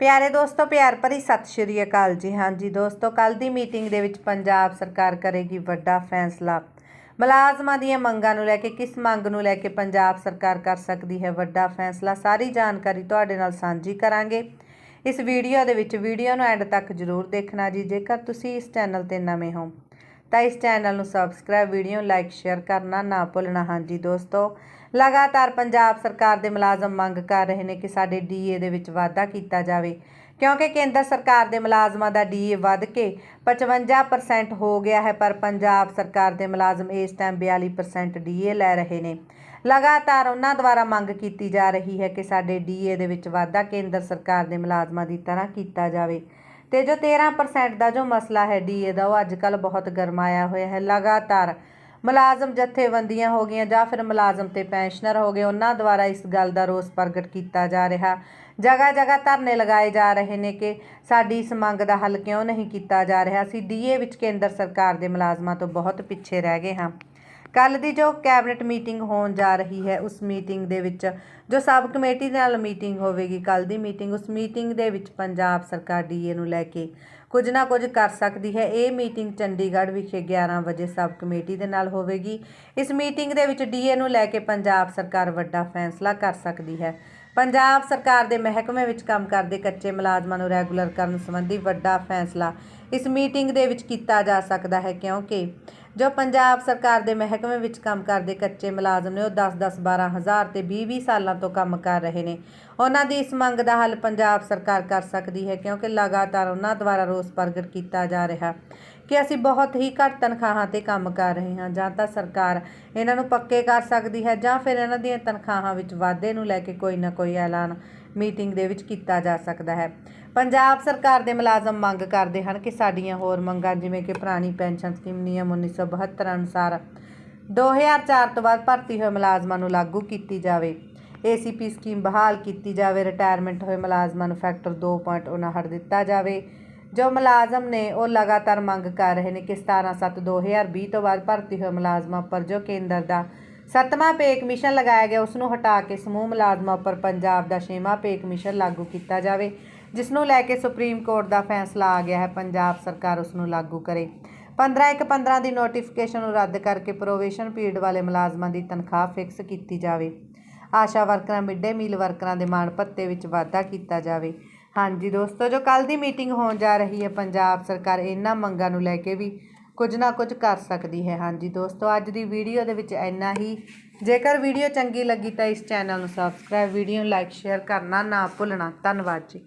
ਪਿਆਰੇ ਦੋਸਤੋ, ਪਿਆਰ ਭਰੀ ਸਤਿ ਸ਼੍ਰੀ ਅਕਾਲ ਜੀ। ਹਾਂਜੀ ਦੋਸਤੋ ਕੱਲ ਦੀ ਮੀਟਿੰਗ ਦੇ ਵਿੱਚ ਪੰਜਾਬ ਸਰਕਾਰ ਕਰੇਗੀ ਵੱਡਾ ਫੈਸਲਾ। ਮੁਲਾਜ਼ਮਾਂ ਦੀਆਂ ਮੰਗਾਂ ਨੂੰ ਲੈ ਕੇ, ਕਿਸ ਮੰਗ ਨੂੰ ਲੈ ਕੇ ਪੰਜਾਬ ਸਰਕਾਰ ਕਰ ਸਕਦੀ ਹੈ ਵੱਡਾ ਫੈਸਲਾ, ਸਾਰੀ ਜਾਣਕਾਰੀ ਤੁਹਾਡੇ ਨਾਲ ਸਾਂਝੀ ਕਰਾਂਗੇ। ਇਸ ਵੀਡੀਓ ਦੇ ਵਿੱਚ ਵੀਡੀਓ ਨੂੰ ਐਂਡ ਤੱਕ ਜ਼ਰੂਰ ਦੇਖਣਾ ਜੀ, ਜੇਕਰ ਤੁਸੀਂ ਇਸ ਚੈਨਲ ਤੇ ਨਵੇਂ ਹੋ। ਤਾਂ ਇਸ ਚੈਨਲ ਨੂੰ ਸਬਸਕ੍ਰਾਈਬ, ਵੀਡੀਓ ਲਾਈਕ, ਸ਼ੇਅਰ ਕਰਨਾ ਨਾ ਭੁੱਲਣਾ। ਹਾਂਜੀ ਦੋਸਤੋ, ਲਗਾਤਾਰ ਪੰਜਾਬ ਸਰਕਾਰ ਦੇ ਮੁਲਾਜ਼ਮ ਮੰਗ ਕਰ ਰਹੇ ਨੇ ਕਿ ਸਾਡੇ ਡੀਏ ਦੇ ਵਿੱਚ ਵਾਧਾ ਕੀਤਾ ਜਾਵੇ। ਕਿਉਂਕਿ ਕੇਂਦਰ ਸਰਕਾਰ ਦੇ ਮੁਲਾਜ਼ਮਾਂ ਦਾ ਡੀਏ ਵੱਧ ਕੇ 55% ਹੋ ਗਿਆ ਹੈ, ਪਰ ਪੰਜਾਬ ਸਰਕਾਰ ਦੇ ਮੁਲਾਜ਼ਮ ਇਸ ਟਾਈਮ 42% ਡੀਏ ਲੈ ਰਹੇ ਨੇ। ਲਗਾਤਾਰ ਉਹਨਾਂ ਦੁਆਰਾ ਮੰਗ ਕੀਤੀ ਜਾ ਰਹੀ ਹੈ ਕਿ ਸਾਡੇ ਡੀਏ ਦੇ ਵਿੱਚ ਵਾਧਾ ਕੇਂਦਰ ਸਰਕਾਰ ਦੇ ਮੁਲਾਜ਼ਮਾਂ ਦੀ ਤਰ੍ਹਾਂ ਕੀਤਾ ਜਾਵੇ। ਤੇ ਜੋ 13% ਦਾ ਜੋ ਮਸਲਾ ਹੈ ਡੀਏ ਦਾ, ਉਹ ਅੱਜ ਕੱਲ ਬਹੁਤ ਗਰਮਾਇਆ ਹੋਇਆ ਹੈ। ਲਗਾਤਾਰ ਮੁਲਾਜ਼ਮ ਜਥੇਬੰਦੀਆਂ ਹੋ ਗਈਆਂ ਜਾਂ ਫਿਰ ਮੁਲਾਜ਼ਮ ਤੇ ਪੈਨਸ਼ਨਰ ਹੋ ਗਏ, ਉਹਨਾਂ ਦੁਆਰਾ ਇਸ ਗੱਲ ਦਾ ਰੋਸ ਪ੍ਰਗਟ ਕੀਤਾ ਜਾ ਰਿਹਾ। ਜਗ੍ਹਾ ਜਗ੍ਹਾ ਧਰਨੇ ਲਗਾਏ ਜਾ ਰਹੇ ਨੇ ਕਿ ਸਾਡੀ ਇਸ ਮੰਗ ਦਾ ਹੱਲ ਕਿਉਂ ਨਹੀਂ ਕੀਤਾ ਜਾ ਰਿਹਾ। ਅਸੀਂ ਡੀਏ ਵਿੱਚ ਕੇਂਦਰ ਸਰਕਾਰ ਦੇ ਮੁਲਾਜ਼ਮਾਂ ਤੋਂ ਬਹੁਤ ਪਿੱਛੇ ਰਹਿ ਗਏ ਹਾਂ। ਕੱਲ ਦੀ ਜੋ ਕੈਬਨਿਟ ਮੀਟਿੰਗ ਹੋਣ ਜਾ ਰਹੀ ਹੈ, ਉਸ ਮੀਟਿੰਗ ਦੇ ਵਿੱਚ ਜੋ ਸਬ ਕਮੇਟੀ ਦੇ ਨਾਲ ਮੀਟਿੰਗ ਹੋਵੇਗੀ ਕੱਲ ਦੀ ਮੀਟਿੰਗ, ਉਸ ਮੀਟਿੰਗ ਦੇ ਵਿੱਚ ਪੰਜਾਬ ਸਰਕਾਰ ਡੀਏ ਨੂੰ ਲੈ ਕੇ ਕੁਝ ਨਾ ਕੁਝ ਕਰ ਸਕਦੀ ਹੈ। ਇਹ ਮੀਟਿੰਗ ਚੰਡੀਗੜ੍ਹ ਵਿਖੇ 11 ਵਜੇ ਸਬ ਕਮੇਟੀ ਦੇ ਨਾਲ ਹੋਵੇਗੀ। ਇਸ ਮੀਟਿੰਗ ਦੇ ਵਿੱਚ ਡੀਏ ਨੂੰ ਲੈ ਕੇ ਪੰਜਾਬ ਸਰਕਾਰ ਵੱਡਾ ਫੈਸਲਾ ਕਰ ਸਕਦੀ ਹੈ। ਪੰਜਾਬ ਸਰਕਾਰ ਦੇ ਮਹਿਕਮੇ ਵਿੱਚ ਕੰਮ ਕਰਦੇ ਕੱਚੇ ਮੁਲਾਜ਼ਮਾਂ ਨੂੰ ਰੈਗੂਲਰ ਕਰਨ ਸੰਬੰਧੀ ਵੱਡਾ ਫੈਸਲਾ ਇਸ ਮੀਟਿੰਗ ਦੇ ਵਿੱਚ ਕੀਤਾ ਜਾ ਸਕਦਾ ਹੈ ਕਿਉਂਕਿ ਜੋ ਪੰਜਾਬ ਸਰਕਾਰ ਦੇ ਮਹਿਕਮੇ ਵਿੱਚ ਕੰਮ ਕਰਦੇ ਕੱਚੇ ਮੁਲਾਜ਼ਮ ਨੇ ਉਹ 10-10 12000 ਤੇ 20-20 ਸਾਲਾਂ ਤੋਂ ਕੰਮ ਕਰ ਰਹੇ ਨੇ। ਉਹਨਾਂ ਦੀ ਇਸ ਮੰਗ ਦਾ ਹੱਲ ਪੰਜਾਬ ਸਰਕਾਰ ਕਰ ਸਕਦੀ ਹੈ ਕਿਉਂਕਿ ਲਗਾਤਾਰ ਉਹਨਾਂ ਦੁਆਰਾ ਰੋਸ ਪ੍ਰਗਟ ਕੀਤਾ ਜਾ ਰਿਹਾ ਕਿ ਅਸੀਂ ਬਹੁਤ ਹੀ ਘੱਟ ਤਨਖਾਹਾਂ ਤੇ ਕੰਮ ਕਰ ਰਹੇ ਹਾਂ। ਜਾਂ ਤਾਂ ਸਰਕਾਰ ਇਹਨਾਂ ਨੂੰ ਪੱਕੇ ਕਰ ਸਕਦੀ ਹੈ ਜਾਂ ਫਿਰ ਇਹਨਾਂ ਦੀਆਂ ਤਨਖਾਹਾਂ ਵਿੱਚ ਵਾਧੇ ਨੂੰ ਲੈ ਕੇ ਕੋਈ ਨਾ ਕੋਈ ਐਲਾਨ ਮੀਟਿੰਗ ਦੇ ਵਿੱਚ ਕੀਤਾ ਜਾ ਸਕਦਾ ਹੈ। ਪੰਜਾਬ ਸਰਕਾਰ ਦੇ ਮੁਲਾਜ਼ਮ ਮੰਗ ਕਰਦੇ ਹਨ ਕਿ ਸਾਡੀਆਂ ਹੋਰ ਮੰਗਾਂ ਜਿਵੇਂ ਕਿ ਪੁਰਾਣੀ ਪੈਨਸ਼ਨ ਸਕੀਮ, ਨਿਯਮ 1972 ਅਨੁਸਾਰ 2004 ਤੋਂ ਬਾਅਦ ਭਰਤੀ ਹੋਏ ਮੁਲਾਜ਼ਮਾਂ ਨੂੰ ਲਾਗੂ ਕੀਤੀ ਜਾਵੇ। ਏਸੀਪੀ ਸਕੀਮ ਬਹਾਲ ਕੀਤੀ ਜਾਵੇ। ਰਿਟਾਇਰਮੈਂਟ ਹੋਏ ਮੁਲਾਜ਼ਮਾਂ ਨੂੰ ਫੈਕਟਰ 2.59 ਦਿੱਤਾ ਜਾਵੇ। ਜੋ ਮੁਲਾਜ਼ਮ ਨੇ ਉਹ ਲਗਾਤਾਰ ਮੰਗ ਕਰ ਰਹੇ ਨੇ ਕਿ 17/7/2020 ਤੋਂ ਬਾਅਦ ਭਰਤੀ ਹੋਏ ਮੁਲਾਜ਼ਮਾਂ ਉੱਪਰ ਜੋ ਕੇਂਦਰ ਦਾ ਸੱਤਵਾਂ ਪੇ ਕਮਿਸ਼ਨ ਲਗਾਇਆ ਗਿਆ ਉਸ ਨੂੰ ਹਟਾ ਕੇ ਸਮੂਹ ਮੁਲਾਜ਼ਮਾਂ ਉੱਪਰ ਪੰਜਾਬ ਦਾ ਛੇਵਾਂ ਪੇ ਕਮਿਸ਼ਨ ਲਾਗੂ ਕੀਤਾ ਜਾਵੇ ਜਿਸ ਨੂੰ ਲੈ ਕੇ ਸੁਪਰੀਮ ਕੋਰਟ ਦਾ ਫੈਸਲਾ ਆ ਗਿਆ ਹੈ, ਪੰਜਾਬ ਸਰਕਾਰ ਉਸ ਨੂੰ ਲਾਗੂ ਕਰੇ। 15 ਇੱਕ 15 ਦੀ ਨੋਟੀਫਿਕੇਸ਼ਨ ਨੂੰ ਰੱਦ ਕਰਕੇ ਪ੍ਰੋਵੇਸ਼ਨ ਪੀਰੀਅਡ ਵਾਲੇ ਮੁਲਾਜ਼ਮਾਂ ਦੀ ਤਨਖਾਹ ਫਿਕਸ ਕੀਤੀ ਜਾਵੇ। ਆਸ਼ਾ ਵਰਕਰਾਂ ਮਿੱਡੇ ਮੀਲ ਵਰਕਰਾਂ ਦੇ ਮਾਣ ਭੱਤੇ ਵਿੱਚ ਵਾਧਾ ਕੀਤਾ ਜਾਵੇ। ਹਾਂਜੀ ਦੋਸਤੋ, ਜੋ ਕੱਲ ਦੀ ਮੀਟਿੰਗ ਹੋਣ ਜਾ ਰਹੀ ਹੈ, ਪੰਜਾਬ ਸਰਕਾਰ ਇਹਨਾਂ ਮੰਗਾਂ ਨੂੰ ਲੈ ਕੇ ਵੀ ਕੁਝ ਨਾ ਕੁਝ ਕਰ ਸਕਦੀ ਹੈ। ਹਾਂਜੀ ਦੋਸਤੋ, ਅੱਜ ਦੀ ਵੀਡੀਓ ਦੇ ਵਿੱਚ ਇੰਨਾ ਹੀ। ਜੇਕਰ ਵੀਡੀਓ ਚੰਗੀ ਲੱਗੀ ਤਾਂ ਇਸ ਚੈਨਲ ਨੂੰ ਸਬਸਕ੍ਰਾਈਬ ਵੀਡੀਓ ਨੂੰ ਲਾਈਕ ਸ਼ੇਅਰ ਕਰਨਾ ਨਾ ਭੁੱਲਣਾ। ਧੰਨਵਾਦ ਜੀ।